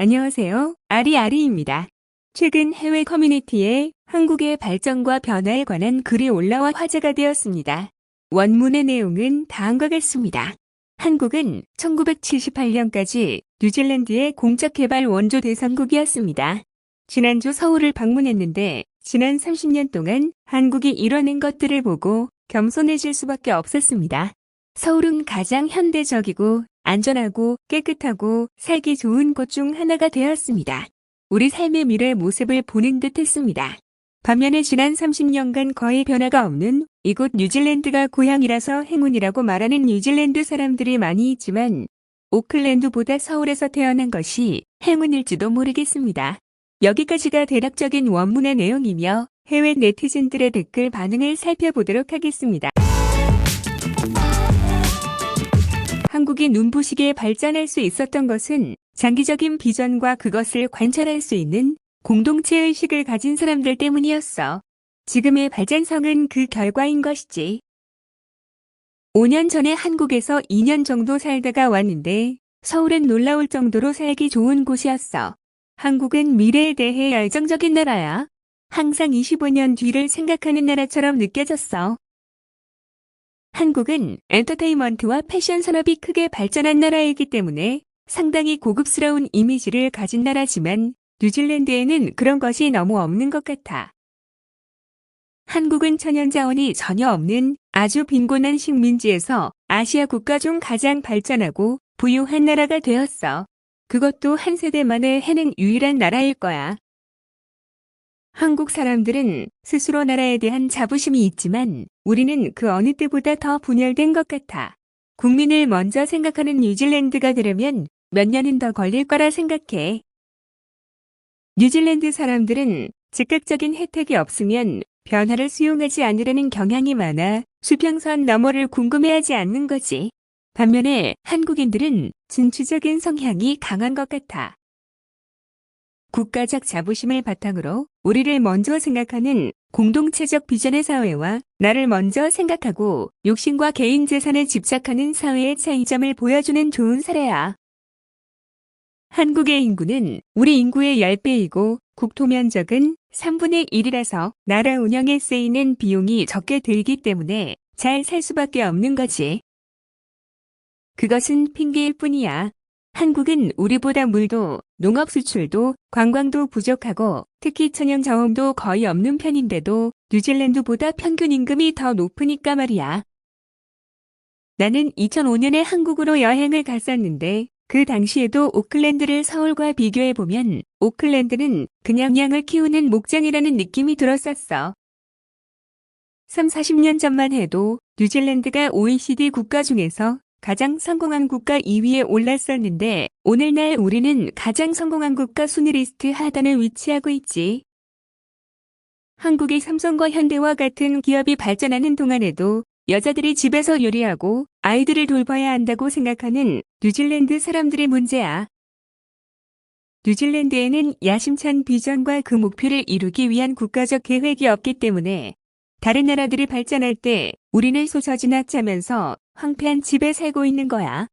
안녕하세요. 아리아리입니다. 최근 해외 커뮤니티에 한국의 발전과 변화에 관한 글이 올라와 화제가 되었습니다. 원문의 내용은 다음과 같습니다. 한국은 1978년까지 뉴질랜드의 공적개발 원조 대상국이었습니다. 지난주 서울을 방문했는데 지난 30년 동안 한국이 이뤄낸 것들을 보고 겸손해질 수밖에 없었습니다. 서울은 가장 현대적이고 안전하고 깨끗하고 살기 좋은 곳 중 하나가 되었습니다. 우리 삶의 미래 모습을 보는 듯 했습니다. 반면에 지난 30년간 거의 변화가 없는 이곳 뉴질랜드가 고향이라서 행운이라고 말하는 뉴질랜드 사람들이 많이 있지만 오클랜드보다 서울에서 태어난 것이 행운일지도 모르겠습니다. 여기까지가 대략적인 원문의 내용이며 해외 네티즌들의 댓글 반응을 살펴보도록 하겠습니다. 한국이 눈부시게 발전할 수 있었던 것은 장기적인 비전과 그것을 관찰할 수 있는 공동체 의식을 가진 사람들 때문이었어. 지금의 발전성은 그 결과인 것이지. 5년 전에 한국에서 2년 정도 살다가 왔는데 서울은 놀라울 정도로 살기 좋은 곳이었어. 한국은 미래에 대해 열정적인 나라야. 항상 25년 뒤를 생각하는 나라처럼 느껴졌어. 한국은 엔터테인먼트와 패션 산업이 크게 발전한 나라이기 때문에 상당히 고급스러운 이미지를 가진 나라지만 뉴질랜드에는 그런 것이 너무 없는 것 같아. 한국은 천연자원이 전혀 없는 아주 빈곤한 식민지에서 아시아 국가 중 가장 발전하고 부유한 나라가 되었어. 그것도 한 세대 만에 해낸 유일한 나라일 거야. 한국 사람들은 스스로 나라에 대한 자부심이 있지만 우리는 그 어느 때보다 더 분열된 것 같아. 국민을 먼저 생각하는 뉴질랜드가 되려면 몇 년은 더 걸릴 거라 생각해. 뉴질랜드 사람들은 즉각적인 혜택이 없으면 변화를 수용하지 않으려는 경향이 많아 수평선 너머를 궁금해하지 않는 거지. 반면에 한국인들은 진취적인 성향이 강한 것 같아. 국가적 자부심을 바탕으로 우리를 먼저 생각하는 공동체적 비전의 사회와 나를 먼저 생각하고 욕심과 개인 재산에 집착하는 사회의 차이점을 보여주는 좋은 사례야. 한국의 인구는 우리 인구의 10배이고 국토 면적은 3분의 1이라서 나라 운영에 쓰이는 비용이 적게 들기 때문에 잘 살 수밖에 없는 거지. 그것은 핑계일 뿐이야. 한국은 우리보다 물도, 농업 수출도, 관광도 부족하고 특히 천연 자원도 거의 없는 편인데도 뉴질랜드보다 평균 임금이 더 높으니까 말이야. 나는 2005년에 한국으로 여행을 갔었는데 그 당시에도 오클랜드를 서울과 비교해보면 오클랜드는 그냥 양을 키우는 목장이라는 느낌이 들었었어. 3, 40년 전만 해도 뉴질랜드가 OECD 국가 중에서 가장 성공한 국가 2위에 올랐었는데 오늘날 우리는 가장 성공한 국가 순위 리스트 하단에 위치하고 있지. 한국의 삼성과 현대와 같은 기업이 발전하는 동안에도 여자들이 집에서 요리하고 아이들을 돌봐야 한다고 생각하는 뉴질랜드 사람들의 문제야. 뉴질랜드에는 야심찬 비전과 그 목표를 이루기 위한 국가적 계획이 없기 때문에 다른 나라들이 발전할 때 우리는 소처지나 짜면서 황폐한 집에 살고 있는 거야.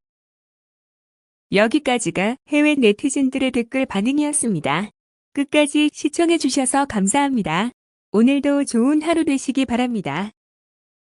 여기까지가 해외 네티즌들의 댓글 반응이었습니다. 끝까지 시청해주셔서 감사합니다. 오늘도 좋은 하루 되시기 바랍니다.